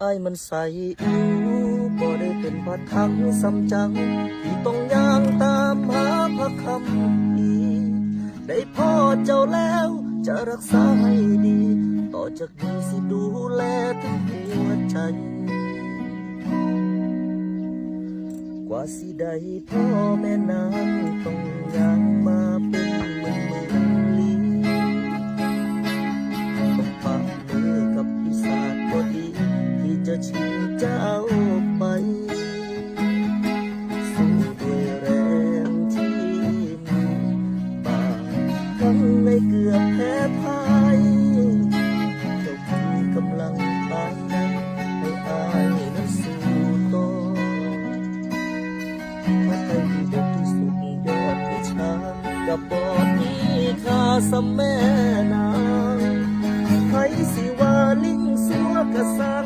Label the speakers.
Speaker 1: ไอ้ายมันใส่อิวบ่ได้เป็นพัดทังซ้ำจังที่ต้องย่างตามหาพระคำพีได้พ่อเจ้าแล้วจะรักษาให้ดี ต่อจากนี้สิดูแลถึงหัวใจ กว่าสิได้พ่อแม่นางต้องย่าง ชิงเจ้าไป สู้ด้วยแรงที่มีบาดทั้งในเกือบแพ้พ่ายเจ้าพี่กำลังภายในให้อายนั้นสู้ต่อพระไตรปิฎกที่สุดยอดวิชากับบอดนี้ข้าสมแม่นา